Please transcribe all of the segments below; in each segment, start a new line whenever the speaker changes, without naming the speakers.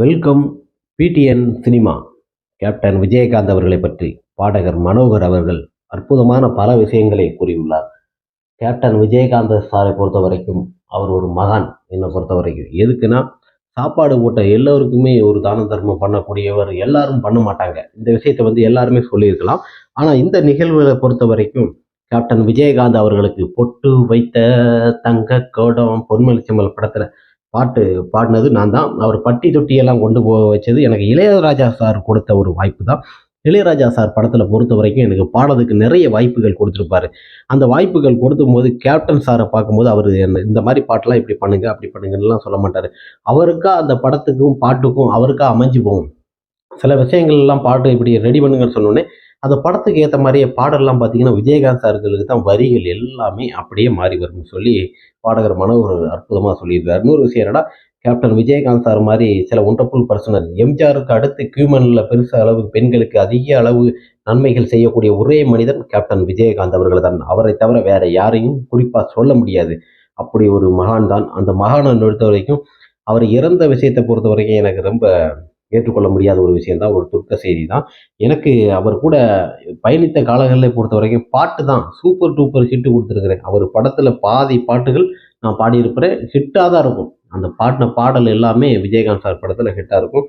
Welcome B T N cinema captain Vijayakanth அவர்களை பற்றி பாடகர் மனோகர் அவர்கள் அற்புதமான பல விஷயங்களை கூறியுள்ளார். கேப்டன் விஜயகாந்த் சாரை பொறுத்த வரைக்கும் அவர் ஒரு மகான் என்னை பொறுத்த வரைக்கும் எதுக்குன்னா சாப்பாடு ஊட்ட எல்லோருக்குமே ஒரு தான தர்மம் பண்ணக்கூடியவர் எல்லாரும் பண்ண மாட்டாங்க. இந்த விஷயத்தை வந்து எல்லாருமே சொல்லியிருக்கலாம். ஆனால் இந்த நிகழ்வுகளை பொறுத்த வரைக்கும் கேப்டன் விஜயகாந்த் அவர்களுக்கு பொட்டு வைத்த தங்க கோடம் பொன்மலிச்சம்பல் படத்தில் பாட்டு பாடினது நான் தான். அவர் பட்டி தொட்டியெல்லாம் கொண்டு போக வச்சது எனக்கு இளையராஜா சார் கொடுத்த ஒரு வாய்ப்பு தான். இளையராஜா சார் படத்தில் பொறுத்த வரைக்கும் எனக்கு பாடுறதுக்கு நிறைய வாய்ப்புகள் கொடுத்துருப்பாரு. அந்த வாய்ப்புகள் கொடுத்தும் போது கேப்டன் சாரை பார்க்கும்போது அவர் என்ன இந்த மாதிரி பாட்டெலாம் இப்படி பண்ணுங்க அப்படி பண்ணுங்கன்னுலாம் சொல்ல மாட்டார். அவருக்கா அந்த படத்துக்கும் பாட்டுக்கும் அவருக்கா அமைஞ்சு போகும். சில விஷயங்கள் எல்லாம் பாட்டு இப்படி ரெடி பண்ணுங்கன்னு சொன்னோடனே அந்த படத்துக்கு ஏற்ற மாதிரியே பாடல்லாம் பார்த்தீங்கன்னா விஜயகாந்த் சார்களுக்கு தான் வரிகள் எல்லாமே அப்படியே மாறி வரும்னு சொல்லி பாடகர் மனோகர் அற்புதமாக சொல்லியிருக்காரு இன்னொரு விஷயம் என்னடா கேப்டன் விஜயகாந்த் சார் மாதிரி சில ஒன்றப்புல் பர்சனல் எம்ஜிஆருக்கு அடுத்து கியூமனில் பெருசு அளவு பெண்களுக்கு அதிக அளவு நன்மைகள் செய்யக்கூடிய ஒரே மனிதன் கேப்டன் விஜயகாந்த் அவர்கள் தான். அவரை தவிர வேற யாரையும் குறிப்பாக சொல்ல முடியாது. அப்படி ஒரு மகான் தான் அந்த மகானை பொறுத்த வரைக்கும் அவர் இறந்த விஷயத்தை பொறுத்த வரைக்கும் எனக்கு ரொம்ப ஏற்றுக்கொள்ள முடியாத ஒரு விஷயம் தான் ஒரு துக்க செய்தி தான் எனக்கு அவர் கூட பயணித்த காலங்களில் பொறுத்த வரைக்கும் பாட்டு தான் சூப்பர் டூப்பர் ஹிட்டு கொடுத்துருக்குறேன். அவர் படத்தில் பாதி பாட்டுகள் நான் பாடியிருக்கிறேன் ஹிட்டாக தான் இருக்கும். அந்த பாட்டின பாடல் எல்லாமே விஜயகாந்த் சார் படத்தில் ஹிட்டாக இருக்கும்.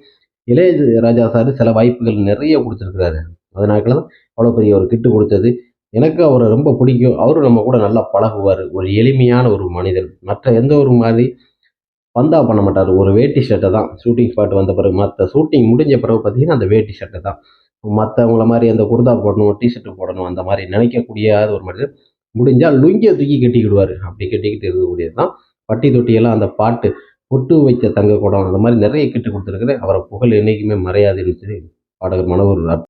இளைய ராஜா சார் சில வாய்ப்புகள் நிறைய கொடுத்துருக்குறாரு. அதனால தான் அவ்வளோ பெரிய ஒரு கிட்டு கொடுத்தது. எனக்கு அவரை ரொம்ப பிடிக்கும். அவரும் நம்ம கூட நல்லா பழகுவார். ஒரு எளிமையான ஒரு மனிதன் மற்ற எந்த ஒரு மாதிரி வந்தால் பண்ண மாட்டார். ஒரு வேட்டி ஷர்ட்டை தான். ஷூட்டிங் ஸ்பாட் வந்த பிறகு மற்ற ஷூட்டிங் முடிஞ்ச பிறகு பார்த்தீங்கன்னா அந்த வேட்டி ஷர்ட்டை தான். மற்றவங்கள மாதிரி அந்த குர்தா போடணும் டிஷர்ட்டு போடணும் அந்த மாதிரி நினைக்கக்கூடிய ஒரு மனிதர் முடிஞ்சால் லுங்கியை தூக்கி கட்டிக்கிடுவார். அப்படி கட்டிக்கிட்டு இருக்கக்கூடியது தான். பட்டி தொட்டியெல்லாம் அந்த பாட்டு பொட்டு வைத்த தங்க குடம் அந்த மாதிரி நிறைய கிட்டு கொடுத்துருக்குறேன் அவரை புகழ் என்றைக்குமே மறையாதுன்னு சொல்லி பாடகர் மனோகர்